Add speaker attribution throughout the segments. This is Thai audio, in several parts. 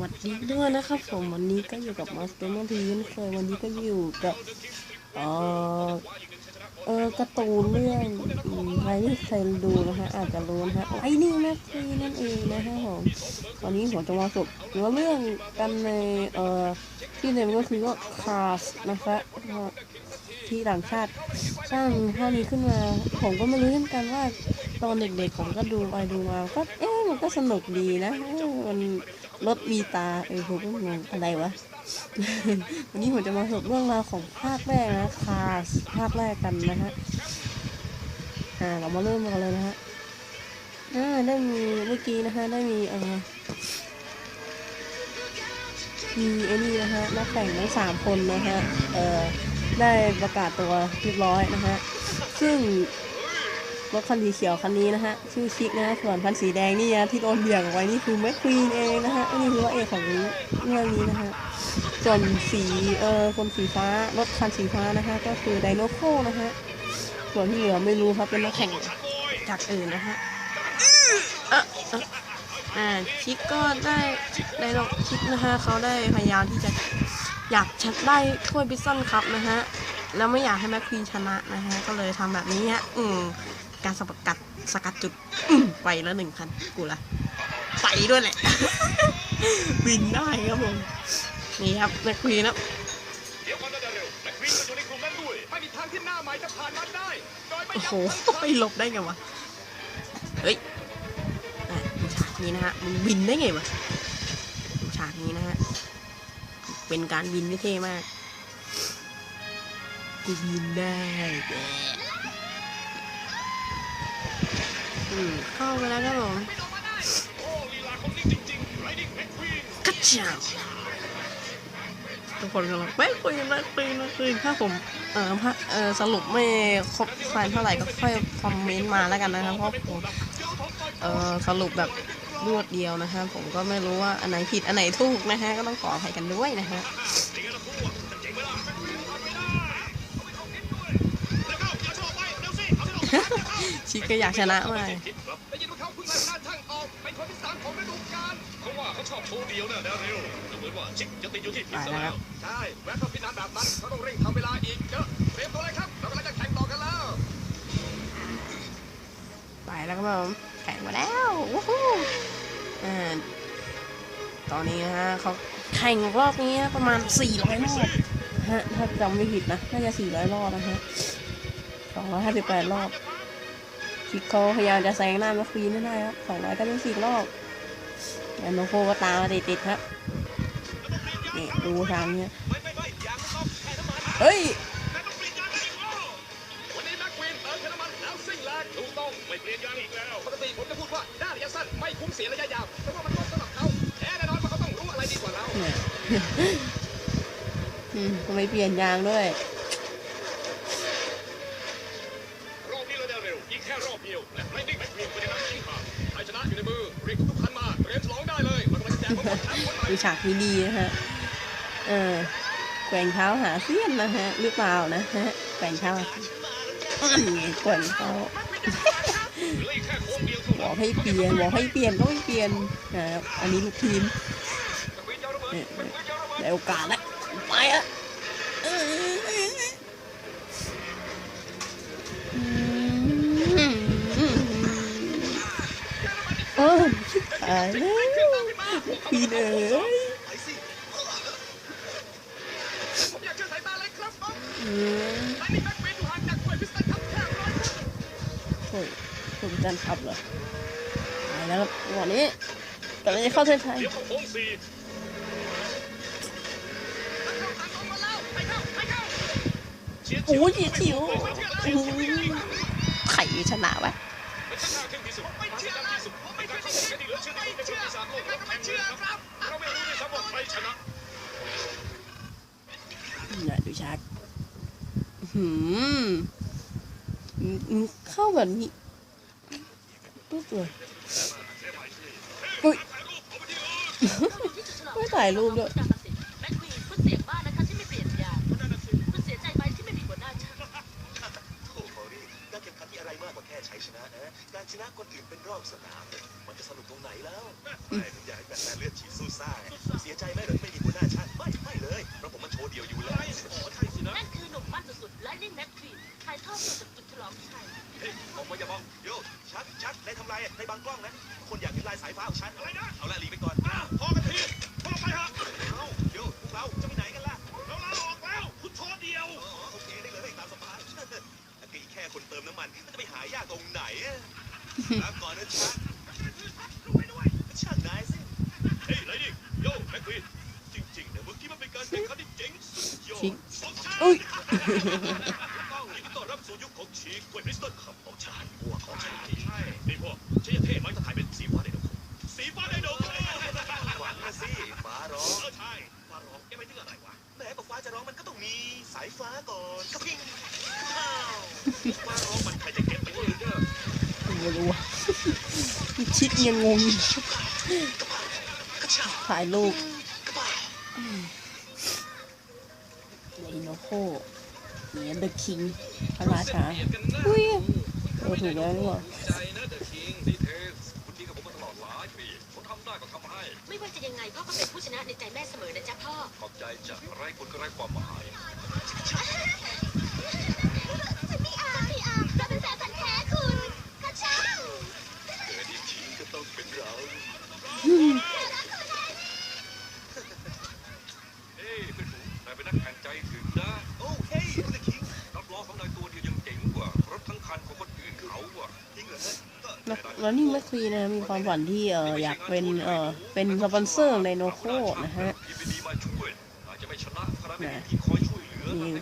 Speaker 1: วัสดีด้วยนะครับผมวันนี้ก็อยู่กับมาสเตอร์มอนทีนเคยวันนี้ก็อยู่กับเออเออการ์ตูนเรื่องอืมใครที่เคยดูนะฮะอาจจะรู้นะฮะไอ้นี่แม็กซีนั่นเองนะฮะผมวันนี้ผมจะมาสรุปเรื่องกันในเอ่อที่เนก็คือก็คาสนะคะที่ต่างชาติสร้างภาพนี้ขึ้นมา ผมก็ไม่รู้เหมือนกันว่าตอนเด็กๆผมก็ดูไปดูมาก็เอ๊ะมันก็สนุกดีนะมัน รถมีตา เออผมก็งงอะไรวะ วันนี้ผมจะมาสรุปเรื่องราวของภาคแรกนะคาสภาคแรกกันนะฮะ อ่า เรามาเริ่มกันเลยนะฮะอ่าได้มีเมื่อกี้นะฮะ ได้มีเออมีไอ้นี่นะฮะ นักแข่งทั้งสามคนนะฮะ เออได้ประกาศตัวเรียบร้อยนะฮะ ซึ่ง รถคันสีเขียวคันนี้นะฮะชื่อชิคนะะส่วนคันสีแดงนี่นะที่โดนเบี่ยงไว้นี่คือแม็กควีนเองนะฮะนนี้คือว่าเอกของเรื่องนี้นะฮะส่วนสีเอ่อคนสีฟ้ารถคันสีฟ้านะฮะก็คือไดโนโคนะฮะส่วนที่เหลือไม่รู้ครับเป็นนักแข่งจากอื่นนะฮะเอ่อเอ่ออ่าชิคก็ได้ไดโนชิคนะฮะเขาได้พยายามที่จะอยากชัดได้ถ้วยบิสซันคัพนะฮะแล้วไม่อยากให้แม็กควีนชนะนะฮะก็เลยทำแบบนี้ฮะอืม การสกัดสกัดจุดไปแล้วหนึ่งคันกูละไปด้วยแหละ วินได้ครับผมนี่ครับแม็กควีนครับ
Speaker 2: เดี๋ยวก่อนนะเร็วแม็กควีนในกลุ่มกันด้วยไม่มีทางที่หน้าใหม่จะผ่านมันได้โอ้
Speaker 1: โห
Speaker 2: งชั่ง
Speaker 1: ไปหลบได้ไงวะเฮ้ยดูฉากนี้นะฮะมึงบินได้ไงวะดูฉากนี้นะฮะเป็นการบินที่เท่มากกูบินได้ เข้าไปแล้วครับผม
Speaker 2: โอ้ลีลาของนี่จริงๆไรดิ้งแม็กควีน
Speaker 1: กัจาทุกคนกำลังแม่คุยแม่คุยแม่คุยถ้าผมเออพระเออสรุปไม่ครบแฟนเท่าไหร่ก็ค่อยคอมเมนต์มาแล้วกันนะครับเพราะผมเออสรุปแบบรวดเดียวนะฮะผมก็ไม่รู้ว่าอันไหนผิดอันไหนถูกนะฮะก็ต้องขออภัยกันด้วยนะฮะ
Speaker 2: ชิ
Speaker 1: คก็อยากชนะมาก
Speaker 2: คิดครับได้ยินว่าเขาเพิ่งไล่หน้าช่างออกเป็นคนที่สามของฤดูกาลเขาว่าเขาชอบโชว์เดียวนะเดี๋ยวเร็วดูเหมือนว่าชิคจะติดอยู่ที่ผิดซะแล้ว ใช่แม้เขาพิจารณาแบบนั้นเขาต้องเร่งทำเวลาอีกเยอะเตรียมตัวเลยครับ เรากำลังจะแข่งต่อกันแล้ว
Speaker 1: ไปแล้วครับผมแข่งมาแล้ววู้ฮู้อ่าตอนนี้นะฮะเขาแข่งรอบนี้ประมาณ400รอบฮะถ้าจำไม่ผิดนะ น่าจะ400รอบนะฮะ 258 รอบคิกเขาพยายามจะแซงหน้าแมคควีนให้ได้ครับ294รอบแอนโนโคก็ตามมาติดๆครับนี่ดูทางเนี้ย
Speaker 2: ไม่ไม่ไม่ยางมันต้องแค่น้ำมัน
Speaker 1: เฮ้ย
Speaker 2: แค่ต้องเปลี่ยนยางอีกแล้ววันนี้แม็กควีนเติมแค่น้ำมันแล้วซิ่งแรงถูกต้องไม่เปลี่ยนยางอีกแล้วปกติผมจะพูดว่าด้านระยะสั้นไม่คุ้มเสียระยะยาวแต่ว่ามันลดสำหรับเขาแน่นอนว่าเขาต้องรู้อะไรดีกว่าเรา
Speaker 1: เนี่ยอืมทำไมเปลี่ยนยางด้
Speaker 2: วย ดู
Speaker 1: ฉากนี้ดีนะฮะ เออแกว่งเท้าหาเสี้ยนนะฮะหรือเปล่านะฮะแกว่งเท้าแกว่งเท้าบอกให้เปลี่ยนบอกให้เปลี่ยนก็ไม่เปลี่ยนนะครับอันนี้ลูกทีม
Speaker 2: เดี่
Speaker 1: ย
Speaker 2: แม็กาวระเบิด
Speaker 1: ได้โอกาสแล้วไปอะ
Speaker 2: คัพแค่ร้อยเมตร
Speaker 1: โอ้ยผมจันขับเหรอไปแล้วครับวันนี้กำลังจะเข้าเส้นชัย
Speaker 2: เดี๋ยวเข้าโค้งสี่
Speaker 1: โอ้ยจิ๋วไข่ชนะวะ
Speaker 2: เข้าแข่งขันที่เชื่อที่สุดในประวัติศาสตร์โลกและแข่งเรือครับเราไม่รู้ด้วยซ้ำว่าใครชนะ
Speaker 1: เนี่ยดูชัดหืมอืมเข้าแบบนี้ปุ๊บเลยอุ้ยไม่ถ่ายรูปด้วย
Speaker 3: ไม่ผมอยาให้แบทแมนเลือดฉีดสู้ซ่าไเสียใจไหมหรอไม่มีหัวหน้าชาติ
Speaker 4: ไม่ไม่เลยเพราะผมมันโชว์เดียวอยู่แล้วนั่นคือหนุ่มมั่นสุดๆและเล่นแมทครีนถ่ายอดสดจาจุดฉลองชัยเฮ้ยอมาอย่ามองโยชัดชัดนาทำไรนาบังกล้องนะคนอยากเห็นลายสายฟ้าของฉันอะไร
Speaker 5: นะเอาละหลีไปก่อ
Speaker 1: น ค
Speaker 5: สมชาย
Speaker 1: อุ้ย
Speaker 5: ต้องยินดีต้อนรับสู่ยุคของชีกเวทบริสตันขับของฉันพวกของฉันใช่นี่พวกฉันจะเท่ไหมถ้าถ่ายเป็นสีฟ้าไดโนสีฟ้าไดโน
Speaker 4: หวังนะสิฟ้าร้อ
Speaker 5: เองอใช่ฟ้าร้องแกไม่ถึงอะไรวะ
Speaker 4: แหมกว่าฟ้าจะร้องมันก็ต้องมีสายฟ้าก่อนก็พิง
Speaker 5: ฟ้าร้องมันใครจะเก็บไปเลยเด้อ
Speaker 1: ไม่รู้อะชิคยังงงอยู่ถ่ายรูป ไดโนโคเนี่ยเดอะคิงพระราชาอุ้ยเออถูกแล้วนี่หว่า
Speaker 5: ใจนะเดอะคิงดีเทสคุณดีกับผมมาตลอดหลายปีผมทำได้ก็ทำให้
Speaker 6: ไม่ว่าจะยังไงพ่อก็เป็นผู้ชนะในใจแม่เสมอนะจ๊ะพ่อ
Speaker 5: ขอบใจจ้ะไร้คุณก็ไร้ความหมาย
Speaker 7: ไม่อาไม่อาเราเป็นแฟนพันธ์แท้คุณข้าช่าง
Speaker 4: เกิดอีกทีก็ต้องเป็นเรา
Speaker 5: เอ้ยเป็นหนูนายเป็นนักแข่งใจถึงนะ
Speaker 4: โอ้เฮ้ยคุณคิง
Speaker 5: รับรองของนายตัวเดียวยังเจ๋งกว่ารถทั้งคันของคนอื่นเขาอะ
Speaker 4: จริงเหรอฮะก็
Speaker 1: นะ แล้วนิ่งไม่คุยนะมีความฝันที่อยากเป็นเป็นสปอนเซอร์ในโนโคนะฮะ
Speaker 5: นี่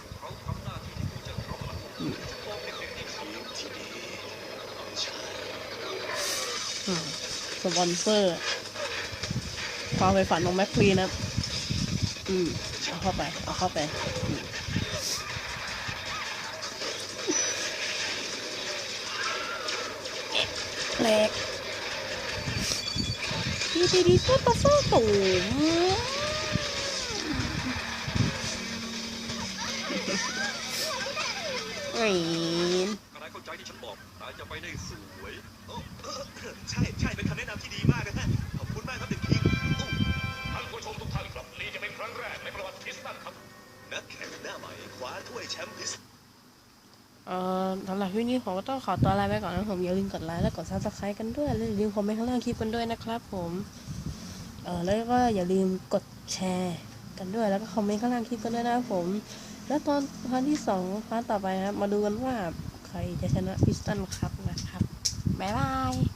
Speaker 1: สปอนเซอร์ ความใฝ่ฝันของแม็กควีนนะ อืม เอาเข้าไป เอาเข้าไป ลกดีดีดีตัวปลาโซ่สูงไอ้
Speaker 5: นายเข้าใจที่ฉันบอกตายจะไปได้สวย
Speaker 4: ใช่ใช่เป็นคำแนะนำที่ดีมาก
Speaker 1: คลิปนี้ผมก็ต้องขอตัวลาไปก่อนนะผมอย่าลืมกดไลค์และกดซับสไครต์กันด้วยและอย่าลืมคอมเมนต์ข้างล่างคลิปกันด้วยนะครับ ผมเออแล้วก็อย่าลืมกดแชร์กันด้วยแล้วก็คอมเมนต์ข้างล่างคลิปกันด้วยนะครับผม แล้วตอนพาร์ทที่สองพาร์ทต่อไปนะครับมาดูกันว่าใครจะชนะพิสตันครับนะครับบ๊ายบาย